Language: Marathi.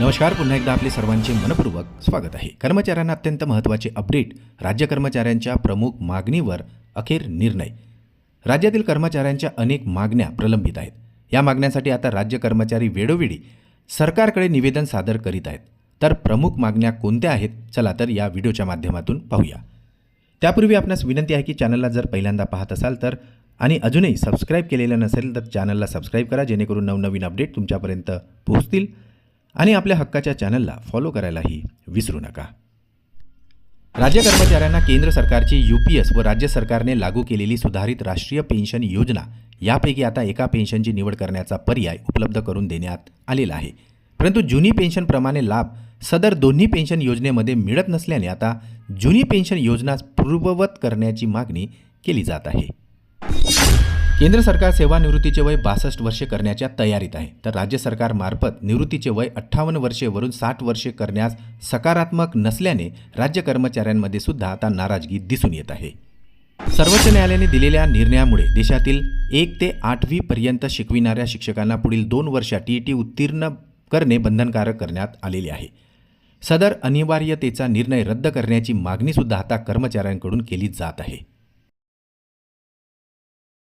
नमस्कार पुन्हा एकदा आपले सर्वांचे मनपूर्वक स्वागत आहे. कर्मचाऱ्यांना अत्यंत महत्त्वाचे अपडेट राज्य कर्मचाऱ्यांच्या प्रमुख मागणीवर अखेर निर्णय. राज्यातील कर्मचाऱ्यांच्या अनेक मागण्या प्रलंबित आहेत. या मागण्यांसाठी आता राज्य कर्मचारी वेळोवेळी सरकारकडे निवेदन सादर करीत आहेत. तर प्रमुख मागण्या कोणत्या आहेत? चला तर या व्हिडिओच्या माध्यमातून पाहूया. त्यापूर्वी आपणास विनंती आहे की चॅनलला जर पहिल्यांदा पाहत असाल तर आणि अजूनही सबस्क्राईब केलेलं नसेल तर चॅनलला सबस्क्राईब करा जेणेकरून नवनवीन अपडेट तुमच्यापर्यंत पोहोचतील. आणि आपल्या हक्काच्या चॅनलला फॉलो करायलाही विसरू नका. राज्य कर्मचाऱ्यांना केंद्र सरकारची यू पी एस व राज्य सरकारने लागू केलेली सुधारित राष्ट्रीय पेन्शन योजना यापैकी आता एका पेन्शनची निवड करण्याचा पर्याय उपलब्ध करून देण्यात आलेला आहे. परंतु जुनी पेन्शनप्रमाणे लाभ सदर दोन्ही पेन्शन योजनेमध्ये मिळत नसल्याने आता जुनी पेन्शन योजना पूर्ववत करण्याची मागणी केली जात आहे. केंद्र सरकार सेवानिवृत्तीचे वय बासष्ट वर्षे करण्याच्या तयारीत आहे. तर राज्य सरकारमार्फत निवृत्तीचे वय अठ्ठावन्न वर्षेवरून साठ वर्षे करण्यास सकारात्मक नसल्याने राज्य कर्मचाऱ्यांमध्ये सुद्धा आता नाराजगी दिसून येत आहे. सर्वोच्च न्यायालयाने दिलेल्या निर्णयामुळे देशातील एक ते आठवी पर्यंत शिकविणाऱ्या शिक्षकांना पुढील दोन वर्षात टी टी उत्तीर्ण करणे बंधनकारक करण्यात आलेले आहे. सदर अनिवार्यतेचा निर्णय रद्द करण्याची मागणीसुद्धा आता कर्मचाऱ्यांकडून केली जात आहे.